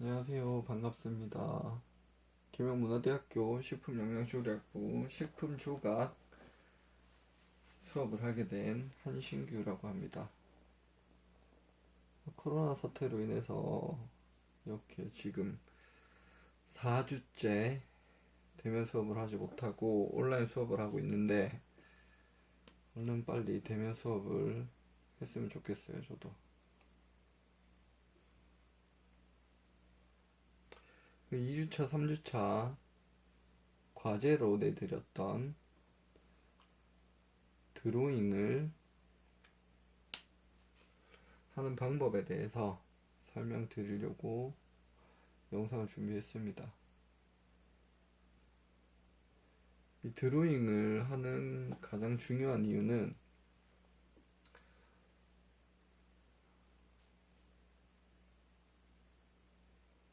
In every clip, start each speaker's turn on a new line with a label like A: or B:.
A: 안녕하세요. 반갑습니다. 김영문화대학교 식품영양조리학부 식품조각 수업을 하게 된 한신규라고 합니다. 코로나 사태로 인해서 이렇게 지금 4주째 대면 수업을 하지 못하고 온라인 수업을 하고 있는데 얼른 빨리 대면 수업을 했으면 좋겠어요, 저도. 그 2주차, 3주차 과제로 내드렸던 드로잉을 하는 방법에 대해서 설명드리려고 영상을 준비했습니다. 이 드로잉을 하는 가장 중요한 이유는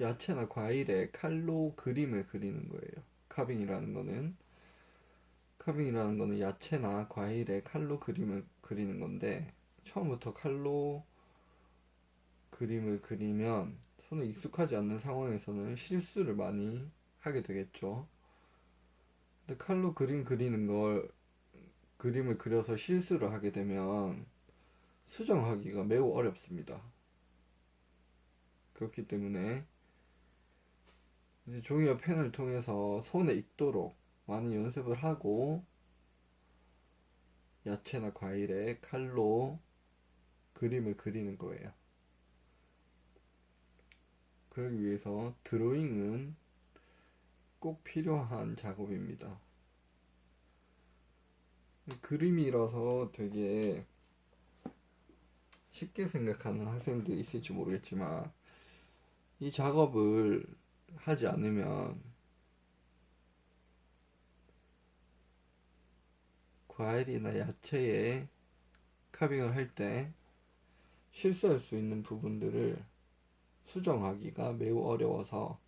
A: 야채나 과일에 칼로 그림을 그리는 거예요. 카빙이라는 거는 카빙이라는 거는 야채나 과일에 칼로 그림을 그리는 건데 처음부터 칼로 그림을 그리면 손에 익숙하지 않는 상황에서는 실수를 많이 하게 되겠죠. 근데 칼로 그림 그리는 걸 그림을 그려서 실수를 하게 되면 수정하기가 매우 어렵습니다. 그렇기 때문에 종이와 펜을 통해서 손에 익도록 많이 연습을 하고 야채나 과일에 칼로 그림을 그리는 거예요. 그러기 위해서 드로잉은 꼭 필요한 작업입니다. 그림이라서 되게 쉽게 생각하는 학생들이 있을지 모르겠지만 이 작업을 하지 않으면 과일이나 야채에 카빙을 할 때 실수할 수 있는 부분들을 수정하기가 매우 어려워서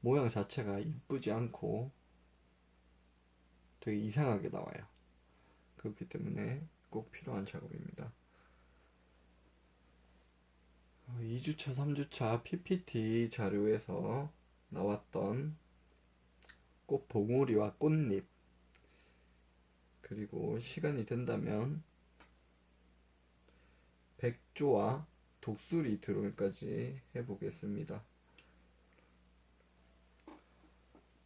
A: 모양 자체가 이쁘지 않고 되게 이상하게 나와요. 그렇기 때문에 꼭 필요한 작업입니다. 2주차, 3주차 PPT 자료에서 나왔던 꽃 봉오리와 꽃잎 그리고 시간이 된다면 백조와 독수리 드론까지 해보겠습니다.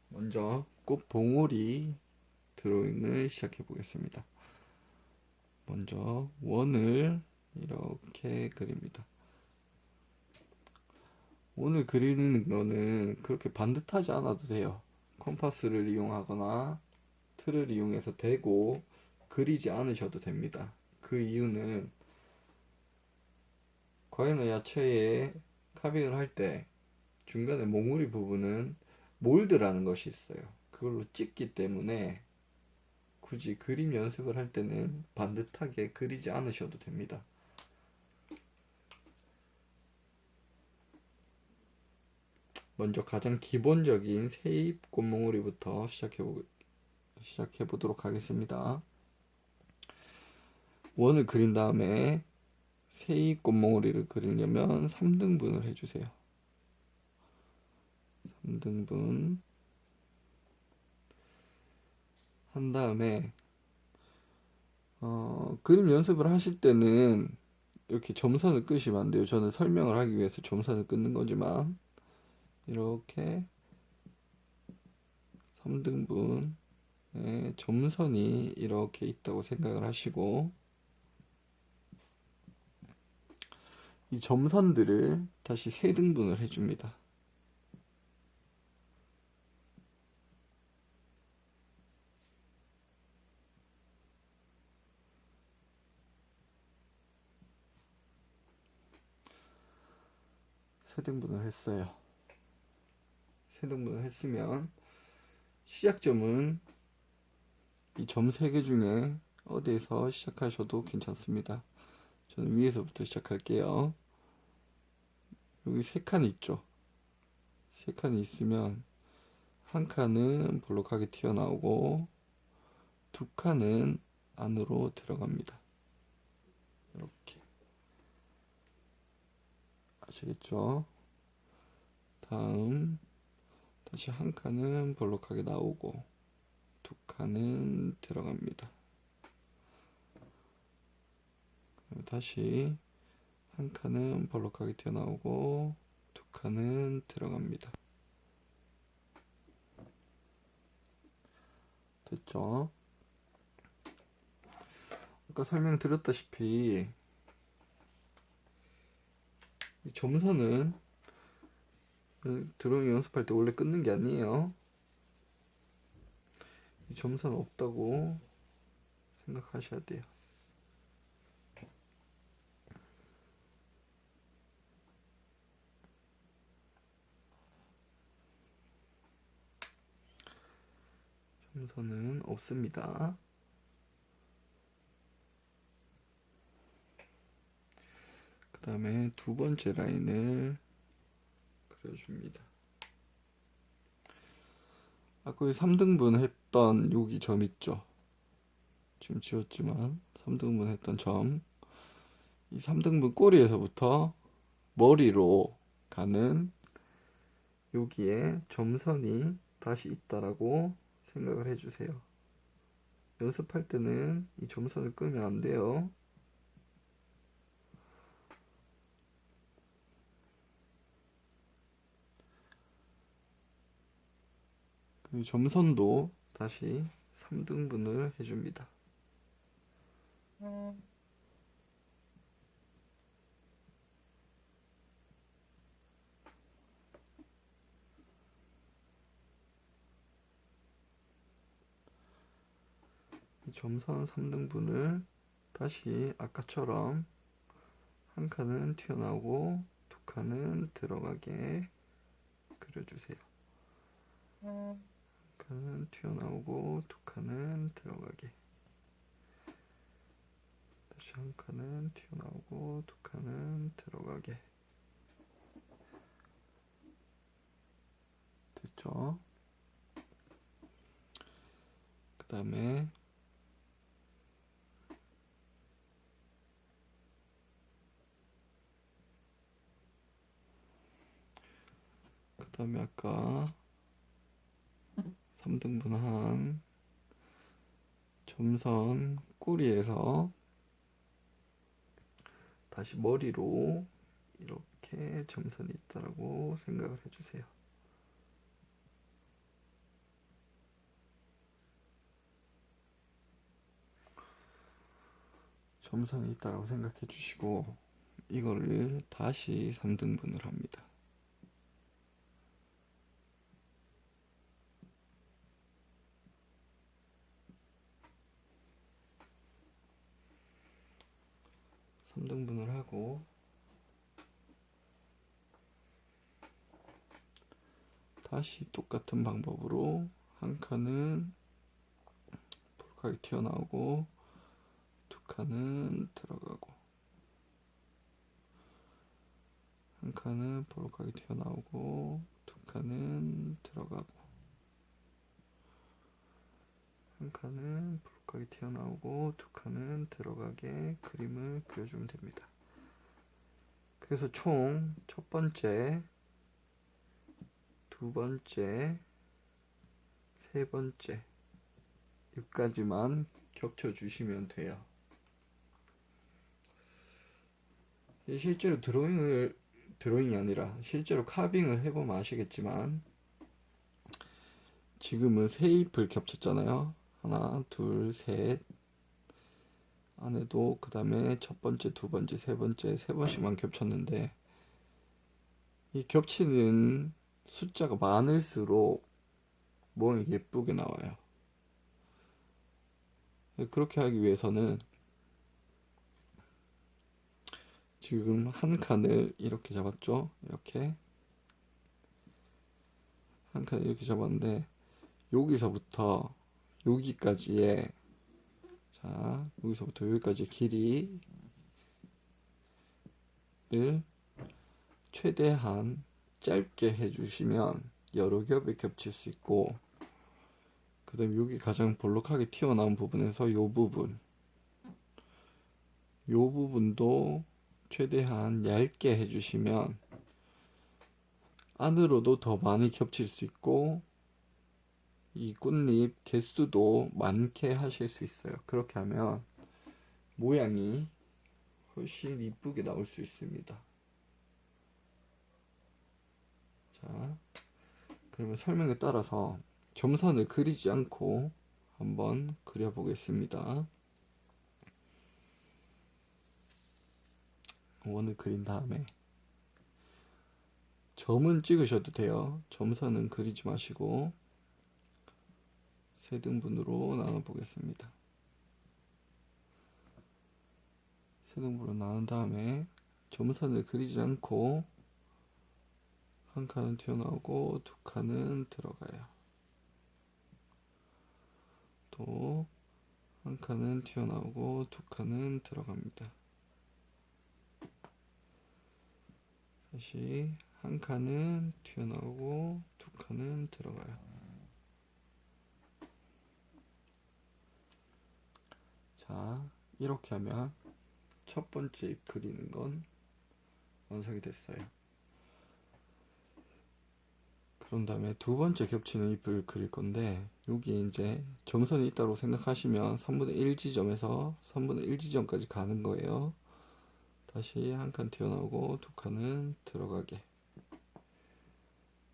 A: 먼저 꽃 봉오리 드로잉을 시작해 보겠습니다. 먼저 원을 이렇게 그립니다. 오늘 그리는 거는 그렇게 반듯하지 않아도 돼요. 컴파스를 이용하거나 틀을 이용해서 대고 그리지 않으셔도 됩니다. 그 이유는 과일이나 야채에 카빙을 할 때 중간에 몽우리 부분은 몰드라는 것이 있어요. 그걸로 찍기 때문에 굳이 그림 연습을 할 때는 반듯하게 그리지 않으셔도 됩니다. 먼저 가장 기본적인 세입 꽃몽우리부터 시작해 보 시작해 보도록 하겠습니다. 원을 그린 다음에 세입 꽃몽우리를 그리려면 3등분을 해 주세요. 3등분 한 다음에 어, 그림 연습을 하실 때는 이렇게 점선을 끄시면 안 돼요. 저는 설명을 하기 위해서 점선을 끊는 거지만 이렇게 3등분에 점선이 이렇게 있다고 생각을 하시고 이 점선들을 다시 3등분을 해줍니다. 세 등분을 했어요. 세 등분을 했으면 시작점은 이 점 세 개 중에 어디에서 시작하셔도 괜찮습니다. 저는 위에서부터 시작할게요. 여기 세 칸이 있죠. 세 칸이 있으면 한 칸은 볼록하게 튀어나오고 두 칸은 안으로 들어갑니다. 이렇게 아시겠죠? 다음 다시 한 칸은 볼록하게 나오고 두 칸은 들어갑니다. 다시 한 칸은 볼록하게 튀어나오고 두 칸은 들어갑니다. 됐죠? 아까 설명드렸다시피 이 점선은 드로잉 연습할 때 원래 끊는 게 아니에요. 이 점선 없다고 생각하셔야 돼요. 점선은 없습니다. 그 다음에 두 번째 라인을 그려줍니다. 아까 3등분 했던 여기 점 있죠? 지금 지웠지만 3등분 했던 점. 이 3등분 꼬리에서부터 머리로 가는 여기에 점선이 다시 있다라고 생각을 해주세요. 연습할 때는 이 점선을 끄면 안 돼요. 점선도 다시 3등분을 해줍니다. 이 점선 3등분을 다시 아까처럼 한 칸은 튀어나오고 두 칸은 들어가게 그려주세요. 한 칸은 튀어나오고 두 칸은 들어가게 다시 한 칸은 튀어나오고 두 칸은 들어가게 됐죠? 그 다음에 그 다음에 아까 3등분한 점선 꼬리에서 다시 머리로 이렇게 점선이 있다라고 생각을 해주세요. 점선이 있다라고 생각해 주시고 이거를 다시 3등분을 합니다. 삼등분을 하고 다시 똑같은 방법으로 한 칸은 볼록하게 튀어나오고 두 칸은 들어가고 한 칸은 볼록하게 튀어나오고 두 칸은 들어가고 한 칸은 볼록 하게 튀어나오고 두 칸은 들어가게 그림을 그려주면 됩니다. 그래서 총 첫 번째, 두 번째, 세 번째 여기까지만 겹쳐주시면 돼요. 실제로 드로잉을 드로잉이 아니라 실제로 카빙을 해보면 아시겠지만 지금은 세 잎을 겹쳤잖아요. 하나, 둘, 셋. 안에도 그 다음에 첫 번째, 두 번째, 세 번째, 세 번씩만 겹쳤는데 이 겹치는 숫자가 많을수록 모양이 예쁘게 나와요. 그렇게 하기 위해서는 지금 한 칸을 이렇게 잡았죠. 이렇게 한 칸을 이렇게 잡았는데 여기서부터 여기까지의 자 여기서부터 여기까지 길이를 최대한 짧게 해주시면 여러 겹에 겹칠 수 있고 그 다음에 여기 가장 볼록하게 튀어나온 부분에서 요 부분. 요 부분도 최대한 얇게 해주시면 안으로도 더 많이 겹칠 수 있고 이 꽃잎 개수도 많게 하실 수 있어요. 그렇게 하면 모양이 훨씬 이쁘게 나올 수 있습니다. 자, 그러면 설명에 따라서 점선을 그리지 않고 한번 그려보겠습니다. 원을 그린 다음에 점은 찍으셔도 돼요. 점선은 그리지 마시고 세 등분으로 나눠 보겠습니다. 세 등분으로 나눈 다음에 점선을 그리지 않고 한 칸은 튀어나오고 두 칸은 들어가요. 또 한 칸은 튀어나오고 두 칸은 들어갑니다. 다시 한 칸은 튀어나오고 두 칸은 들어가요. 자, 이렇게 하면 첫 번째 잎 그리는 건 완성이 됐어요. 그런 다음에 두 번째 겹치는 잎을 그릴 건데 여기에 이제 점선이 있다고 생각하시면 3분의 1 지점에서 3분의 1 지점까지 가는 거예요. 다시 한 칸 튀어나오고 두 칸은 들어가게.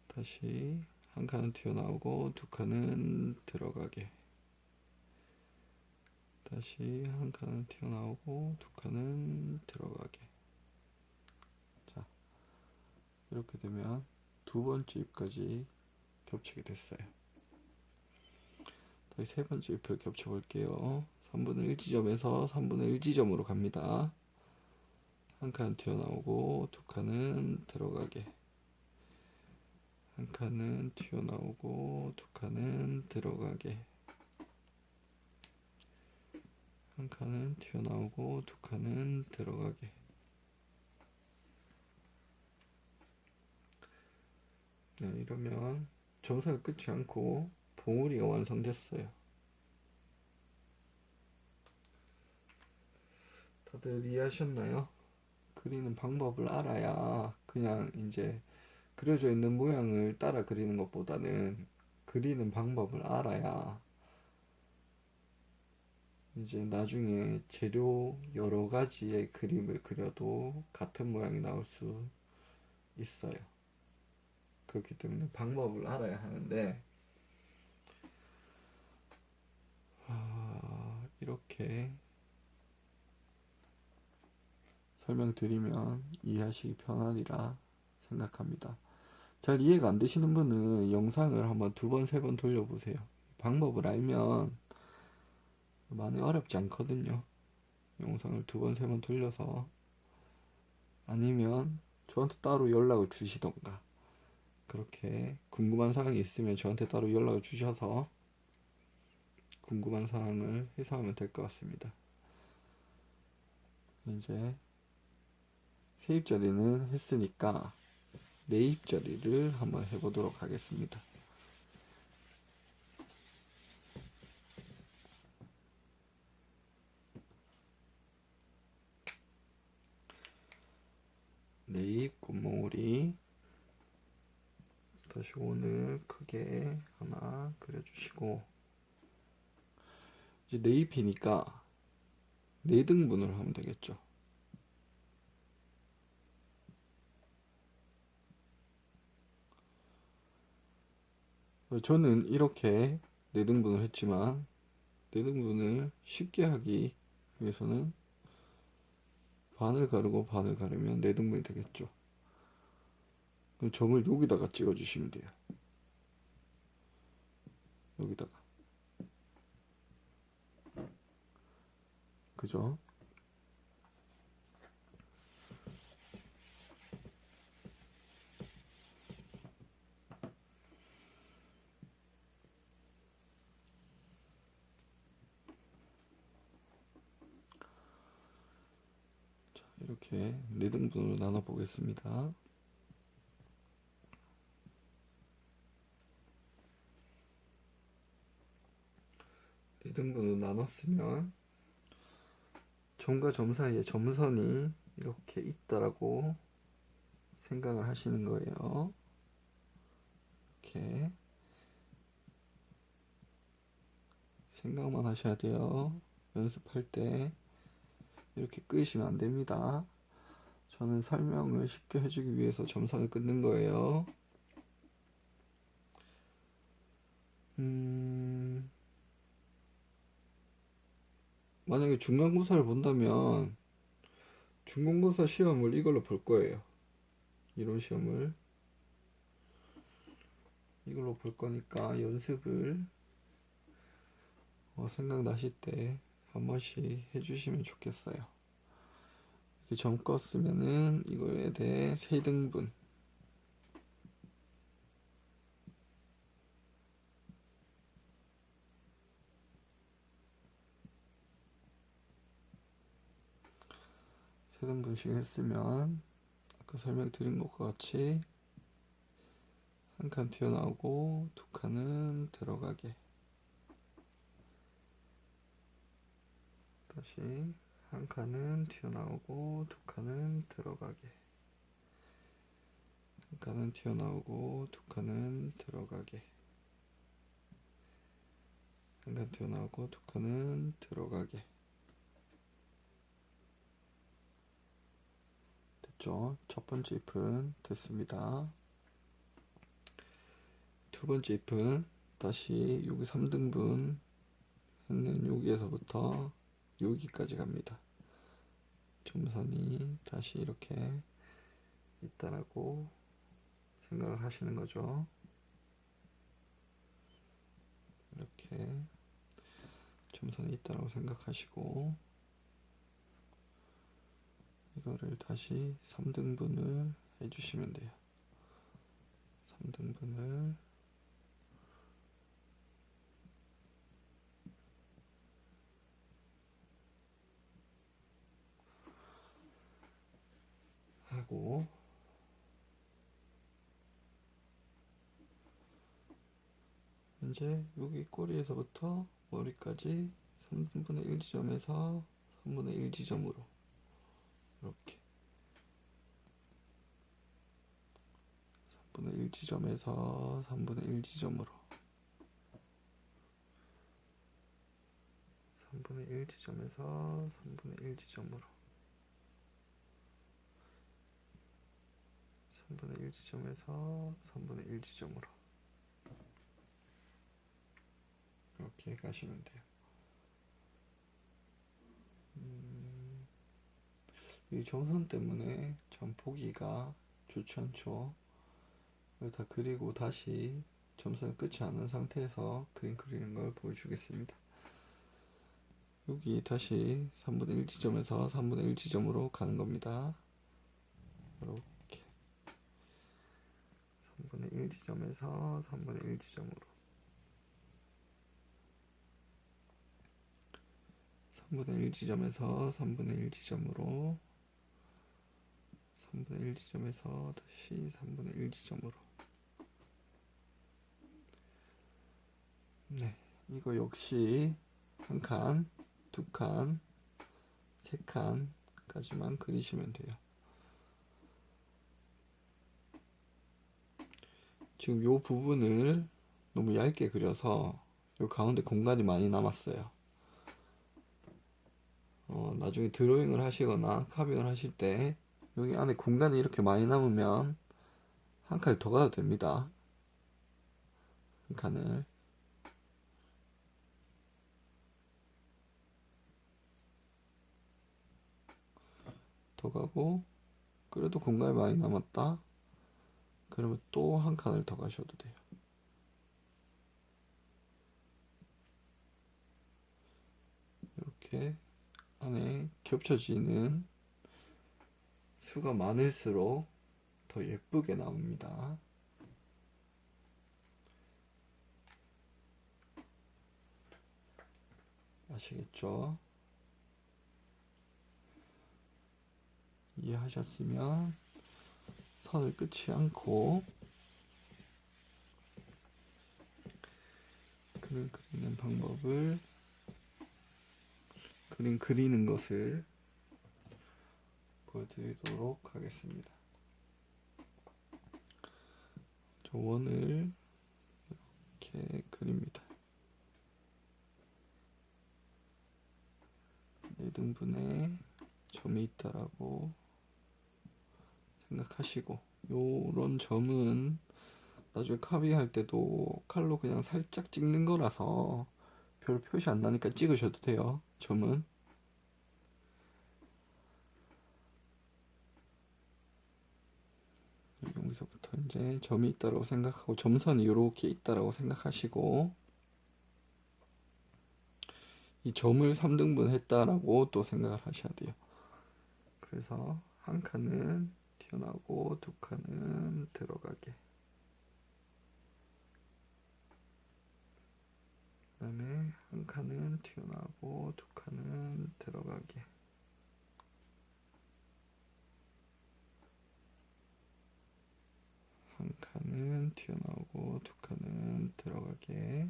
A: 다시 한 칸은 튀어나오고 두 칸은 들어가게. 다시 한 칸은 튀어나오고 두 칸은 들어가게. 자, 이렇게 되면 두 번째 잎까지 겹치게 됐어요. 다시 세 번째 잎을 겹쳐 볼게요. 3분의 1 지점에서 3분의 1 지점으로 갑니다. 한 칸 튀어나오고 두 칸은 들어가게. 한 칸은 튀어나오고 두 칸은 들어가게. 한 칸은 튀어나오고 두 칸은 들어가게. 네, 이러면 점선을 끊지 않고 봉우리가 완성됐어요. 다들 이해하셨나요? 그리는 방법을 알아야 그냥 이제 그려져 있는 모양을 따라 그리는 것보다는 그리는 방법을 알아야 이제 나중에 재료 여러 가지의 그림을 그려도 같은 모양이 나올 수 있어요. 그렇기 때문에 방법을 알아야 하는데 아, 이렇게 설명드리면 이해하시기 편하리라 생각합니다. 잘 이해가 안 되시는 분은 영상을 한번 두 번, 세 번 돌려보세요. 방법을 알면 많이 어렵지 않거든요. 영상을 두 번, 세 번 돌려서 아니면 저한테 따로 연락을 주시던가 그렇게 궁금한 사항이 있으면 저한테 따로 연락을 주셔서 궁금한 사항을 해소하면 될 것 같습니다. 이제 세입자리는 했으니까 내입자리를 한번 해보도록 하겠습니다. 내입 굿몽우리 오늘 크게 하나 그려주시고 이제 내입이니까 네 등분을 하면 되겠죠. 저는 이렇게 네 등분을 했지만 네 등분을 쉽게 하기 위해서는 반을 가르고 반을 가르면 네 등분이 되겠죠. 점을 여기다가 찍어 주시면 돼요. 여기다가. 그죠? 자, 이렇게 네 등분으로 나눠 보겠습니다. 네 등분으로 나눴으면 점과 점 사이에 점선이 이렇게 있다라고 생각을 하시는 거예요. 이렇게 생각만 하셔야 돼요. 연습할 때 이렇게 끄시면 안 됩니다. 저는 설명을 쉽게 해주기 위해서 점선을 끊는 거예요. 음, 만약에 중간고사를 본다면 중간고사 시험을 이걸로 볼 거예요. 이론 시험을 이걸로 볼 거니까 연습을 어, 생각나실 때 한 번씩 해주시면 좋겠어요. 이렇게 점 껐으면은 이거에 대해 세 등분 세 등분씩 했으면 아까 설명드린 것과 같이 한 칸 튀어나오고 두 칸은 들어가게. 다시 한 칸은 튀어나오고 두 칸은 들어가게. 한 칸은 튀어나오고 두 칸은 들어가게. 한 칸 튀어나오고 두 칸은 들어가게 됐죠? 첫 번째 잎은 됐습니다. 두 번째 잎은 다시 여기 3등분 했는 여기에서부터 여기까지 갑니다. 점선이 다시 이렇게 있다라고 생각을 하시는 거죠. 이렇게 점선이 있다라고 생각하시고 이거를 다시 3등분을 해주시면 돼요. 3등분을 하고 이제 여기 꼬리에서부터 머리까지 3분의 1 지점에서 3분의 1 지점으로 이렇게 3분의 1 지점에서 3분의 1 지점으로 3분의 1 지점에서 3분의 1 지점으로 3분의 1 지점에서 3분의 1 지점으로 이렇게 가시면 돼요. 음, 이 점선 때문에 참 보기가 좋지 않죠. 다 그리고 다시 점선을 끝이 않은 상태에서 그림 그리는 걸 보여주겠습니다. 여기 다시 3분의 1 지점에서 3분의 1 지점으로 가는 겁니다. 이렇게 3분의 1 지점에서 3분의 1 지점으로 3분의 1 지점에서 3분의 1 지점으로 3분의 1 지점에서 다시 3분의 1 지점으로 네, 이거 역시 한 칸, 두 칸, 세 칸까지만 그리시면 돼요. 지금 요 부분을 너무 얇게 그려서 요 가운데 공간이 많이 남았어요. 어, 나중에 드로잉을 하시거나 카빙을 하실 때 여기 안에 공간이 이렇게 많이 남으면 한 칸을 더 가도 됩니다. 한 칸을 더 가고 그래도 공간이 많이 남았다. 그러면 또 한 칸을 더 가셔도 돼요. 이렇게 안에 겹쳐지는 수가 많을수록 더 예쁘게 나옵니다. 아시겠죠? 이해하셨으면 선을 끊지 않고 그림 그리는 방법을 그림 그리는 것을 보여드리도록 하겠습니다. 저 원을 이렇게 그립니다. 네 등분에 점이 있다라고 생각하시고 요런 점은 나중에 카비할 때도 칼로 그냥 살짝 찍는 거라서 별 표시 안 나니까 찍으셔도 돼요. 점은 여기서부터 이제 점이 있다라고 생각하고 점선이 이렇게 있다라고 생각하시고 이 점을 3등분 했다라고 또 생각을 하셔야 돼요. 그래서 한 칸은 튀어나오고 두 칸은 들어가게. 그 다음에 한 칸은 튀어나오고 두 칸은 들어가게. 한 칸은 튀어나오고 두 칸은 들어가게.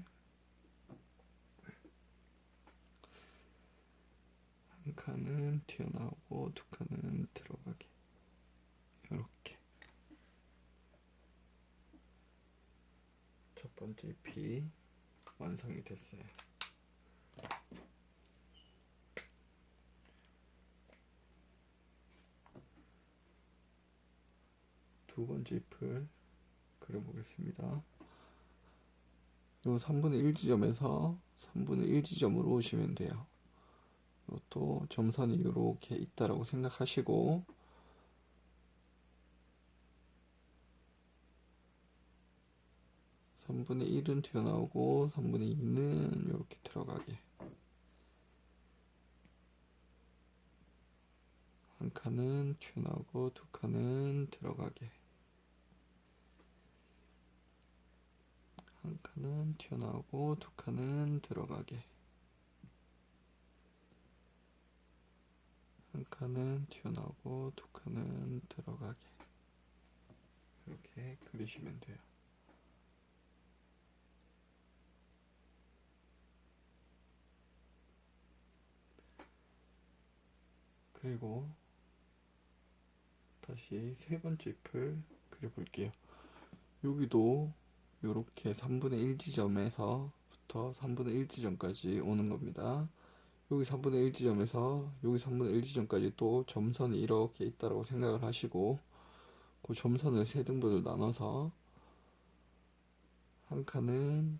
A: 한 칸은 튀어나오고 두 칸은 들어가게. 첫 번째 잎이 완성이 됐어요. 두 번째 잎을 그려보겠습니다. 요 3분의 1 지점에서 3분의 1 지점으로 오시면 돼요. 이것도 점선이 이렇게 있다라고 생각하시고 삼분의 1은 튀어나오고 3분의 2는 이렇게 들어가게. 한 칸은 튀어나오고 두 칸은 들어가게. 한 칸은 튀어나오고 두 칸은 들어가게. 한 칸은 튀어나오고 두 칸은 들어가게. 이렇게 그리시면 돼요. 그리고 다시 세 번째 잎을 그려볼게요. 여기도 이렇게 3분의 1 지점에서부터 3분의 1 지점까지 오는 겁니다. 여기 3분의 1 지점에서 여기 3분의 1 지점까지 또 점선이 이렇게 있다라고 생각을 하시고 그 점선을 세 등분을 나눠서 한 칸은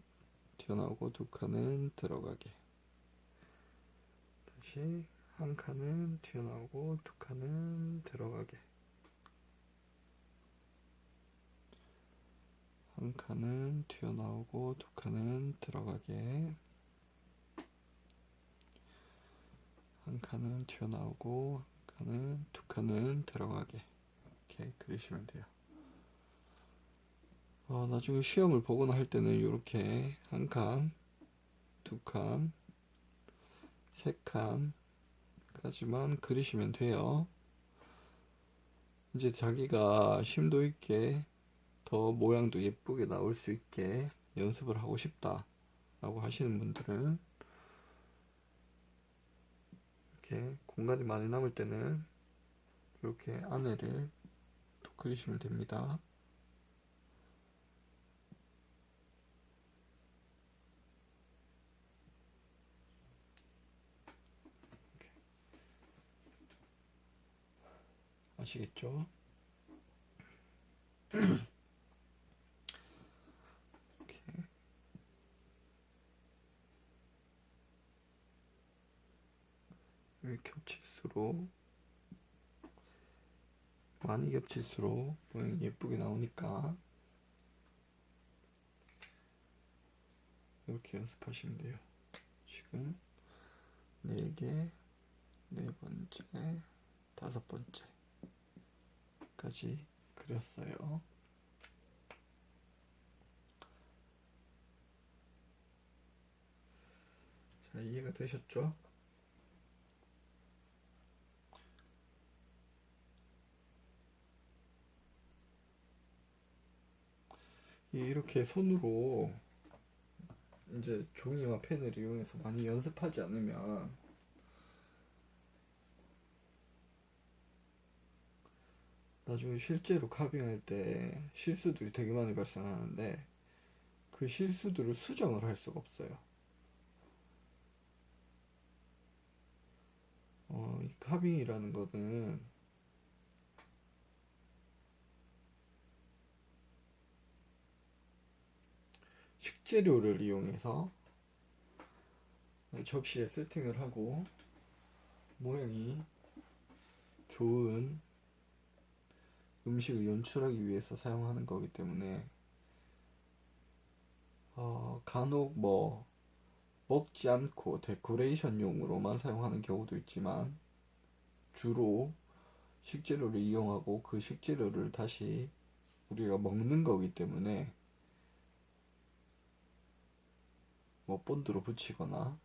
A: 튀어나오고 두 칸은 들어가게 다시 한 칸은 튀어나오고 두 칸은 들어가게. 한 칸은 튀어나오고 두 칸은 들어가게. 한 칸은 튀어나오고 한 칸은 두 칸은 들어가게. 이렇게 그리시면 돼요. 어, 나중에 시험을 보거나 할 때는 이렇게 한 칸, 두 칸, 세 칸 까지만 그리시면 돼요. 이제 자기가 심도 있게 더 모양도 예쁘게 나올 수 있게 연습을 하고 싶다 라고 하시는 분들은 이렇게 공간이 많이 남을 때는 이렇게 안에를 또 그리시면 됩니다. 아시겠죠? 여기 겹칠수록 많이 겹칠수록 모양이 예쁘게 나오니까 이렇게 연습하시면 돼요. 지금 네 개, 네 번째, 다섯 번째 까지 그렸어요. 자, 이해가 되셨죠? 이렇게 손으로 이제 종이와 펜을 이용해서 많이 연습하지 않으면 나중에 실제로 카빙할 때 실수들이 되게 많이 발생하는데 그 실수들을 수정을 할 수가 없어요. 어, 이 카빙이라는 거는 식재료를 이용해서 접시에 세팅을 하고 모양이 좋은 음식을 연출하기 위해서 사용하는 거기 때문에 어, 간혹 뭐 먹지 않고 데코레이션용으로만 사용하는 경우도 있지만 주로 식재료를 이용하고 그 식재료를 다시 우리가 먹는 거기 때문에 뭐 본드로 붙이거나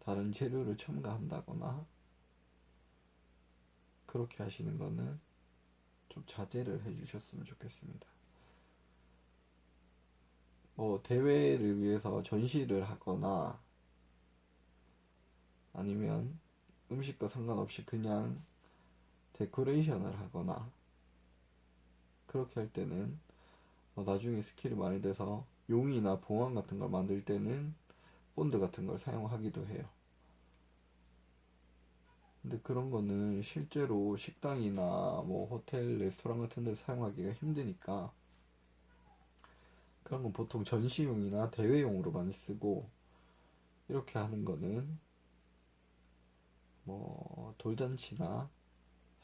A: 다른 재료를 첨가한다거나 그렇게 하시는 거는 좀 자제를 해주셨으면 좋겠습니다. 뭐 대회를 위해서 전시를 하거나 아니면 음식과 상관없이 그냥 데코레이션을 하거나 그렇게 할 때는 뭐 나중에 스킬이 많이 돼서 용이나 봉황 같은 걸 만들 때는 본드 같은 걸 사용하기도 해요. 근데 그런 거는 실제로 식당이나 뭐 호텔, 레스토랑 같은 데서 사용하기가 힘드니까 그런 건 보통 전시용이나 대회용으로 많이 쓰고 이렇게 하는 거는 뭐 돌잔치나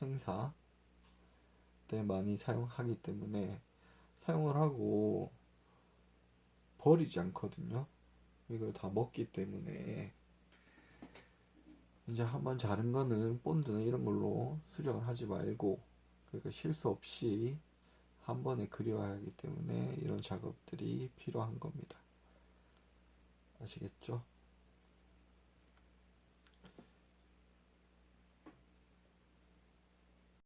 A: 행사 때 많이 사용하기 때문에 사용을 하고 버리지 않거든요. 이걸 다 먹기 때문에 이제 한번 자른 거는 본드는 이런 걸로 수정을 하지 말고 그러니까 실수 없이 한 번에 그려야 하기 때문에 이런 작업들이 필요한 겁니다. 아시겠죠?